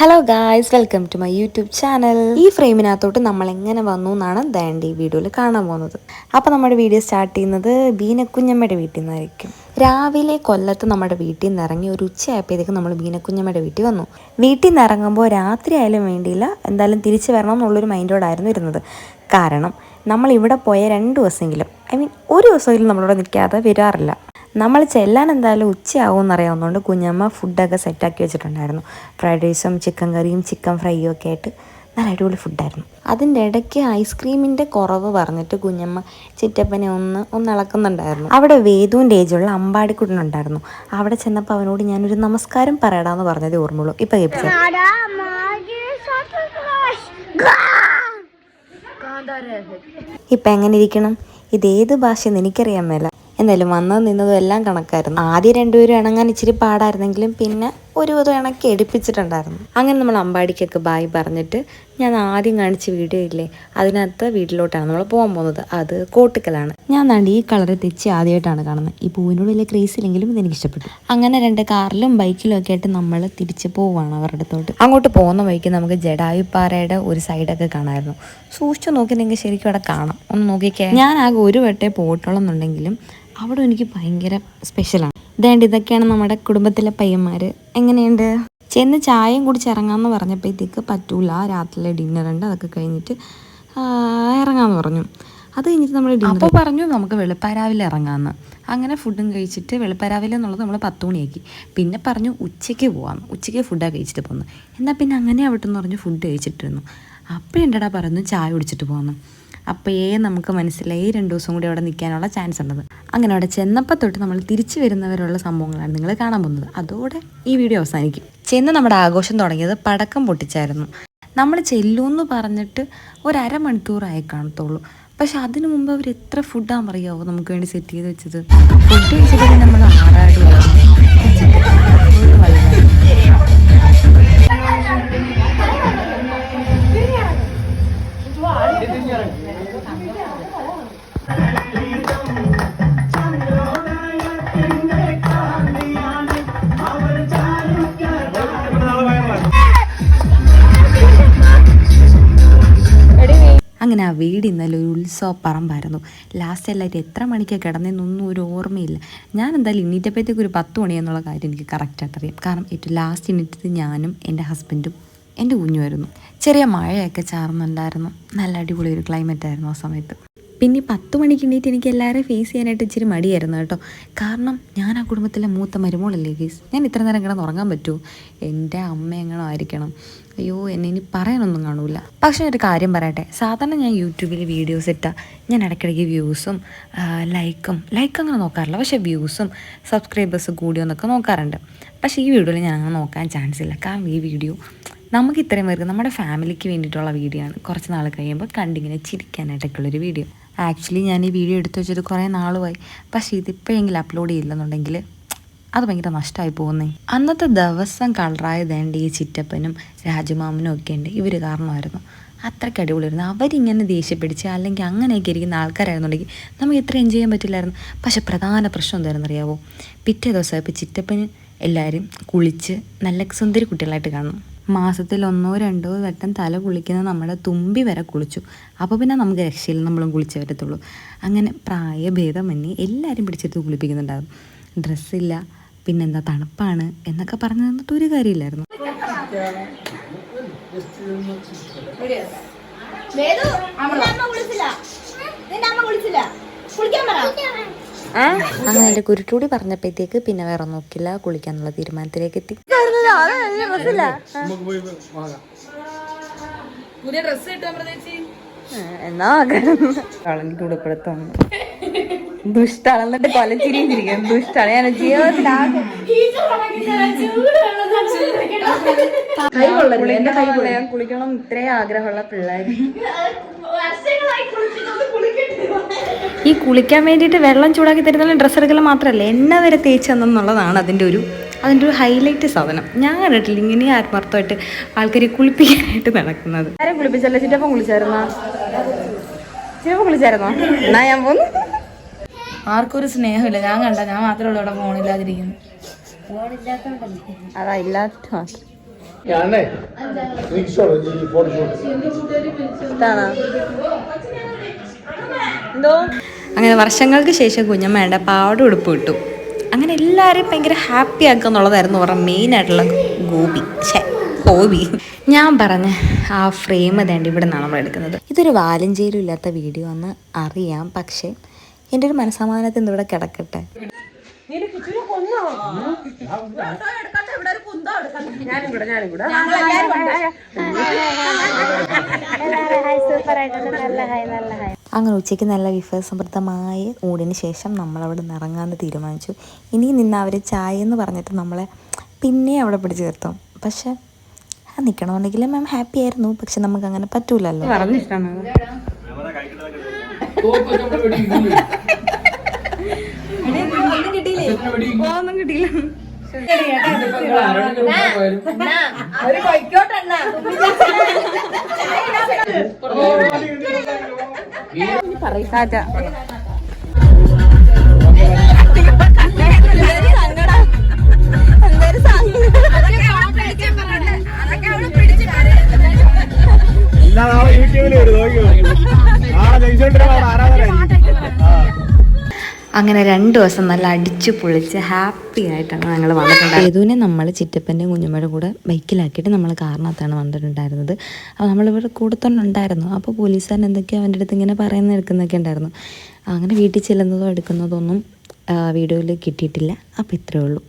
Hello guys welcome to my YouTube channel ഈ ഫ്രെയിമിനകത്തോട്ട് നമ്മൾ എങ്ങനെ വന്നു എന്നാണ് ദാണ്ടി വീഡിയോയിൽ കാണാൻ പോകുന്നത്. അപ്പോൾ നമ്മുടെ വീഡിയോ സ്റ്റാർട്ട് ചെയ്യുന്നത് ബീനക്കുഞ്ഞമ്മയുടെ വീട്ടിൽ നിന്നായിരിക്കും. രാവിലെ കൊല്ലത്ത് നമ്മുടെ വീട്ടിൽ നിന്ന് ഇറങ്ങി ഒരു ഉച്ചയായപ്പോഴത്തേക്ക് നമ്മൾ ബീനക്കുഞ്ഞമ്മയുടെ വീട്ടിൽ വന്നു. വീട്ടിൽ നിന്ന് ഇറങ്ങുമ്പോൾ രാത്രി ആയാലും വേണ്ടിയില്ല. എന്തായാലും തിരിച്ചു വരണം എന്നുള്ളൊരു മൈൻഡോടായിരുന്നു ഇരുന്നത്. കാരണം നമ്മൾ ഇവിടെ പോയ രണ്ട് ദിവസമെങ്കിലും ഐ മീൻ ഒരു ദിവസമെങ്കിലും നമ്മളിവിടെ നിൽക്കാതെ വരാറില്ല. നമ്മൾ ചെല്ലാൻ എന്തായാലും ഉച്ചയാവും അറിയാവുന്നതുകൊണ്ട് കുഞ്ഞമ്മ ഫുഡൊക്കെ സെറ്റാക്കി വെച്ചിട്ടുണ്ടായിരുന്നു. ഫ്രൈഡ് റൈസും ചിക്കൻ കറിയും ചിക്കൻ ഫ്രൈയും ഒക്കെ ആയിട്ട് നല്ല അടിപൊളി ഫുഡായിരുന്നു അതിന്റെ ഇടയ്ക്ക് ഐസ്ക്രീമിന്റെ കുറവ് പറഞ്ഞിട്ട് കുഞ്ഞമ്മ ചിറ്റപ്പനെ ഒന്ന് ഒന്ന് ഇളക്കുന്നുണ്ടായിരുന്നു. അവിടെ വേദുവിന്റെ ഏജുള്ള അമ്പാടിക്കുട്ടനുണ്ടായിരുന്നു അവിടെ ചെന്നപ്പോൾ അവനോട് ഞാനൊരു നമസ്കാരം പറയടാന്ന് പറഞ്ഞതേ ഓർമ്മയുള്ളൂ. ഇപ്പം കേൾപ്പിച്ചു? ഇപ്പം എങ്ങനെ ഇരിക്കണം? ഇതേത് ഭാഷയെന്ന് എനിക്കറിയാൻ മേല. എന്തായാലും വന്നത് നിന്നതും എല്ലാം കണക്കായിരുന്നു. ആദ്യം രണ്ടുപേരും ഇണങ്ങാൻ ഇച്ചിരി പാടായിരുന്നെങ്കിലും പിന്നെ ഒരു വിധം ഇണക്കി എടുപ്പിച്ചിട്ടുണ്ടായിരുന്നു. അങ്ങനെ നമ്മൾ അമ്പാടിക്കൊക്കെ ബായ് പറഞ്ഞിട്ട് ഞാൻ ആദ്യം കാണിച്ച വീഡിയോ ഇല്ലേ അതിനകത്ത് വീട്ടിലോട്ടാണ് നമ്മൾ പോകാൻ പോകുന്നത്. അത് കോട്ടിക്കലാണ്. ഞാൻ നാണ്ട് ഈ കളർ തെച്ച് ആദ്യമായിട്ടാണ് കാണുന്നത് ഈ പൂവിനോട് വലിയ ക്രേസ് ഇല്ലെങ്കിലും ഇത് എനിക്ക് ഇഷ്ടപ്പെട്ടു അങ്ങനെ രണ്ട് കാറിലും ബൈക്കിലും ഒക്കെ ആയിട്ട് നമ്മൾ തിരിച്ച് പോവുകയാണ് അവരുടെ അടുത്തോട്ട്. അങ്ങോട്ട് പോകുന്ന വഴിക്ക് നമുക്ക് ജഡായുപ്പാറയുടെ ഒരു സൈഡൊക്കെ കാണാമായിരുന്നു സൂക്ഷിച്ചു നോക്കി നിങ്ങൾക്ക് ശരിക്കും അവിടെ കാണാം. ഒന്ന് നോക്കിക്കേ. ഞാൻ ആകെ ഒരു വട്ടേ പോയിട്ടുള്ളെന്നുണ്ടെങ്കിലും അവിടെ എനിക്ക് ഭയങ്കര സ്പെഷ്യലാണ് ഇതേണ്ട ഇതൊക്കെയാണ് നമ്മുടെ കുടുംബത്തിലെ പയ്യന്മാർ എങ്ങനെയുണ്ട്? ചെന്ന് ചായയും കുടിച്ച് ഇറങ്ങാമെന്ന് പറഞ്ഞപ്പോഴത്തേക്ക് പറ്റൂല. രാത്രിയിലെ ഡിന്നർ ഉണ്ട് അതൊക്കെ കഴിഞ്ഞിട്ട് ഇറങ്ങാമെന്ന് പറഞ്ഞു. അത് കഴിഞ്ഞിട്ട് നമ്മൾ അപ്പോൾ പറഞ്ഞു നമുക്ക് വെളുപ്പാരാവിലെ ഇറങ്ങാമെന്ന് അങ്ങനെ ഫുഡും കഴിച്ചിട്ട് വെളുപ്പാരാവിലെ എന്നുള്ളത് നമ്മൾ പത്ത് മണിയാക്കി. പിന്നെ പറഞ്ഞു ഉച്ചയ്ക്ക് പോവാം ഉച്ചയ്ക്ക് ഫുഡാണ് കഴിച്ചിട്ട് പോകുന്നു എന്നാൽ പിന്നെ അങ്ങനെ അവിടെ എന്ന് പറഞ്ഞു ഫുഡ് കഴിച്ചിട്ടിരുന്നു. അപ്പോൾ എന്റെടാ പറഞ്ഞു ചായ കുടിച്ചിട്ട് പോകുന്നു അപ്പോഴേ നമുക്ക് മനസ്സിലായി രണ്ട് ദിവസം കൂടി അവിടെ നിൽക്കാനുള്ള ചാൻസ് ഉണ്ടെന്ന് അങ്ങനെ അവിടെ ചെന്നപ്പോൾ തൊട്ട് നമ്മൾ തിരിച്ചു വരുന്നവരുള്ള സംഭവങ്ങളാണ് നിങ്ങൾ കാണാൻ പോകുന്നത്. അതോടെ ഈ വീഡിയോ അവസാനിക്കും. ചെന്ന് നമ്മുടെ ആഘോഷം തുടങ്ങിയത് പടക്കം പൊട്ടിച്ചായിരുന്നു. നമ്മൾ ചെല്ലുമെന്ന് പറഞ്ഞിട്ട് ഒരു കാണത്തുള്ളൂ. പക്ഷെ അതിനു മുമ്പ് അവർ എത്ര ഫുഡാണെന്ന് അറിയാവോ നമുക്ക് വേണ്ടി സെറ്റ് ചെയ്ത് വെച്ചത്? ഫുഡ് കഴിച്ചിട്ട് നമ്മൾ ആറാട് അങ്ങനെ ആ വീട് ഇന്നലെ ഒരു ഉത്സവ പറമ്പായിരുന്നു ലാസ്റ്റ് എല്ലാവരും എത്ര മണിക്ക് കിടന്നതെന്നൊന്നും ഒരു ഓർമ്മയില്ല. ഞാൻ എന്തായാലും ഇന്നിറ്റപ്പോഴത്തേക്ക് ഒരു പത്ത് മണിയെന്നുള്ള കാര്യം എനിക്ക് കറക്റ്റായിട്ട് അറിയാം. കാരണം ഏറ്റവും ലാസ്റ്റ് ഇന്നിട്ടത് ഞാനും എന്റെ ഹസ്ബൻഡും എന്റെ കുഞ്ഞുമായിരുന്നു. ചെറിയ മഴയൊക്കെ ചാർന്നുണ്ടായിരുന്നു നല്ല അടിപൊളി ഒരു ക്ലൈമറ്റായിരുന്നു ആ സമയത്ത്. പിന്നെ പത്ത് മണിക്ക് എണീറ്റ് എനിക്ക് എല്ലാവരെയും ഫേസ് ചെയ്യാനായിട്ട് ഇച്ചിരി മടിയായിരുന്നു കേട്ടോ. കാരണം ഞാൻ ആ കുടുംബത്തിലെ മൂത്ത മരുമോളല്ലേ ഗീസ് ഞാൻ ഇത്ര നേരം കിടന്ന് ഉറങ്ങാൻ പറ്റുമോ എന്റെ അമ്മ എങ്ങനെ ആയിരിക്കണം? അയ്യോ എന്നെ ഇനി പറയാനൊന്നും കാണൂല. പക്ഷേ ഒരു കാര്യം പറയട്ടെ. സാധാരണ ഞാൻ യൂട്യൂബിൽ വീഡിയോസ് ഇട്ടാൽ ഞാൻ ഇടയ്ക്കിടയ്ക്ക് വ്യൂസും ലൈക്കും ലൈക്ക് അങ്ങനെ നോക്കാറില്ല. പക്ഷേ വ്യൂസും സബ്സ്ക്രൈബേഴ്സ് കൂടിയോ എന്നൊക്കെ നോക്കാറുണ്ട്. പക്ഷേ ഈ വീഡിയോയിൽ ഞാൻ അങ്ങനെ നോക്കാൻ ചാൻസ് ഇല്ല. കാരണം ഈ വീഡിയോ നമുക്ക് ഇത്രയും പേർക്ക് നമ്മുടെ ഫാമിലിക്ക് വേണ്ടിയിട്ടുള്ള വീഡിയോ ആണ്. കുറച്ച് നാൾ കഴിയുമ്പോൾ കണ്ടിങ്ങനെ ചിരിക്കാനായിട്ടൊക്കെയുള്ളൊരു വീഡിയോ ആക്ച്വലി ഞാൻ ഈ വീഡിയോ എടുത്തു വെച്ചിട്ട് കുറേ നാളുമായി. പക്ഷേ ഇതിപ്പോഴെങ്കിലും അപ്ലോഡ് ചെയ്യില്ലെന്നുണ്ടെങ്കിൽ അത് ഭയങ്കര നഷ്ടമായി പോകുന്നേ. അന്നത്തെ ദിവസം കളറായതേണ്ട ഈ ചിറ്റപ്പനും രാജമാമനും ഒക്കെ ഉണ്ട്. ഇവർ കാരണമായിരുന്നു. അത്രയ്ക്ക് അടിപൊളിയായിരുന്നു. അവരിങ്ങനെ ദേഷ്യപ്പിടിച്ച് അല്ലെങ്കിൽ അങ്ങനെയൊക്കെ ഇരിക്കുന്ന ആൾക്കാരായിരുന്നുണ്ടെങ്കിൽ നമുക്ക് ഇത്ര എൻജോയ് ചെയ്യാൻ പറ്റില്ലായിരുന്നു. പക്ഷെ പ്രധാന പ്രശ്നം എന്തായിരുന്നു അറിയാവോ പിറ്റേ ദിവസമായപ്പോൾ ചിറ്റപ്പന് എല്ലാവരും കുളിച്ച് നല്ല സുന്ദരി കുട്ടികളായിട്ട് കാണും മാസത്തിൽ ഒന്നോ രണ്ടോ വട്ടം തല കുളിക്കുന്ന നമ്മുടെ തുമ്പി വരെ കുളിച്ചു. അപ്പോൾ പിന്നെ നമുക്ക് രക്ഷയിൽ നമ്മളും കുളിച്ചേ പറ്റത്തുള്ളൂ. അങ്ങനെ പ്രായഭേദമന്യേ എല്ലാവരും പിടിച്ചെടുത്ത് കുളിപ്പിക്കുന്നുണ്ടാകും ഡ്രസ്സില്ല പിന്നെന്താ തണുപ്പാണ് എന്നൊക്കെ പറഞ്ഞു തന്നിട്ട് ഒരു കാര്യമില്ലായിരുന്നു. അങ്ങനെ എന്റെ കുരുട്ടൂടി പറഞ്ഞപ്പോഴത്തേക്ക് പിന്നെ വേറെ നോക്കില്ല. കുളിക്കാന്നുള്ള തീരുമാനത്തിലേക്ക് എത്തി. പുതിയ ഡ്രസ് എന്നാ കളഞ്ഞിട്ട് ഉടുപ്പെടുത്താണ് ദുഷ്ടാണ് എന്നിട്ട് കൊലച്ചിരിക്കും ദുഷ്ടാണ് ഞാൻ കുളിക്കണം ഇത്രേ ആഗ്രഹമുള്ള പിള്ളേർ ഈ കുളിക്കാൻ വേണ്ടിയിട്ട് വെള്ളം ചൂടാക്കി തരുന്ന ഡ്രസ്സ് എടുക്കൽ മാത്രമല്ല എണ്ണ വരെ തേച്ച് തന്നെന്നുള്ളതാണ് അതിന്റെ ഒരു അതിന്റെ ഒരു ഹൈലൈറ്റ് സാധനം. ഞാൻ കണ്ടിട്ടില്ല ഇങ്ങനെ ആത്മാർത്ഥമായിട്ട് ആൾക്കാരെ കുളിപ്പിക്കാനായിട്ട് നടക്കുന്നത്. ആരും കുളിപ്പിച്ചല്ല? ചിറ്റപ്പം കുളിച്ചായിരുന്നോ? ചിറ്റപ്പം കുളിച്ചായിരുന്നോ? എന്നാ ഞാൻ പോന്നു. ആർക്കും ഒരു സ്നേഹമില്ല. ഞാൻ കണ്ട ഞാൻ മാത്രമേ ഉള്ളൂ ഇവിടെ ഫോണില്ലാതിരിക്കുന്നു അതാ ഇല്ലാത്ത മാത്രം ഞാനേ എന്തോ? അങ്ങനെ വർഷങ്ങൾക്ക് ശേഷം കുഞ്ഞമ്മയുടെ പാവട ഉടുപ്പ് കിട്ടും അങ്ങനെ എല്ലാവരെയും ഭയങ്കര ഹാപ്പി ആക്കുക എന്നുള്ളതായിരുന്നു അവരുടെ മെയിൻ ആയിട്ടുള്ള ഗോപി ഛേ ഹോബി ഞാൻ പറഞ്ഞ ആ ഫ്രെയിം തേണ്ട ഇവിടെ നിന്നാണ് നമ്മൾ എടുക്കുന്നത് ഇതൊരു വാലഞ്ചേരും ഇല്ലാത്ത വീഡിയോ എന്ന് അറിയാം പക്ഷേ എന്റെ ഒരു മനസ്സമാധാനത്തിൽ ഇവിടെ കിടക്കട്ടെ അങ്ങനെ ഉച്ചയ്ക്ക് നല്ല വിഭവസമൃദ്ധമായ ഊടിന് ശേഷം നമ്മളവിടെ നിന്ന് ഇറങ്ങാമെന്ന് തീരുമാനിച്ചു. ഇനി നിന്ന് അവർ ചായ എന്ന് പറഞ്ഞിട്ട് നമ്മളെ പിന്നെ അവിടെ പിടിച്ചു നിർത്തും. പക്ഷെ നിൽക്കണമെന്നുണ്ടെങ്കിൽ മാം ഹാപ്പി ആയിരുന്നു. പക്ഷെ നമുക്ക് അങ്ങനെ പറ്റൂലല്ലോ. ഒരു കൊയ്ക്കോട്ടെണ്ണ ഇല്ല നാളെ യൂട്യൂബിൽ വരും നോക്കിയോ നാളെ ജയിച്ചോണ്ടിരുന്ന ആരാധനായിരിക്കും ആ അങ്ങനെ രണ്ട് ദിവസം നല്ല അടിച്ചു പൊളിച്ച് ഹാപ്പി ആയിട്ടാണ് ഞങ്ങൾ വന്നിട്ടുണ്ടായിരുന്നത്. ഏതുവിനെ നമ്മൾ ചിറ്റപ്പന്റെയും കുഞ്ഞുമ്മയുടെ കൂടെ ബൈക്കിലാക്കിയിട്ട് നമ്മൾ കാറിനകത്താണ് വന്നിട്ടുണ്ടായിരുന്നത്. അപ്പോൾ നമ്മളിവിടെ കൂടെ ഉണ്ടായിരുന്നു. അപ്പോൾ പോലീസുകാരൻ എന്തൊക്കെയോ അവന്റെ അടുത്ത് ഇങ്ങനെ പറയുന്ന എടുക്കുന്നൊക്കെ ഉണ്ടായിരുന്നു. അങ്ങനെ വീട്ടിൽ ചെല്ലുന്നതോ എടുക്കുന്നതോ ഒന്നും വീഡിയോയിൽ കിട്ടിയിട്ടില്ല. അപ്പോൾ ഇത്രയേ ഉള്ളൂ.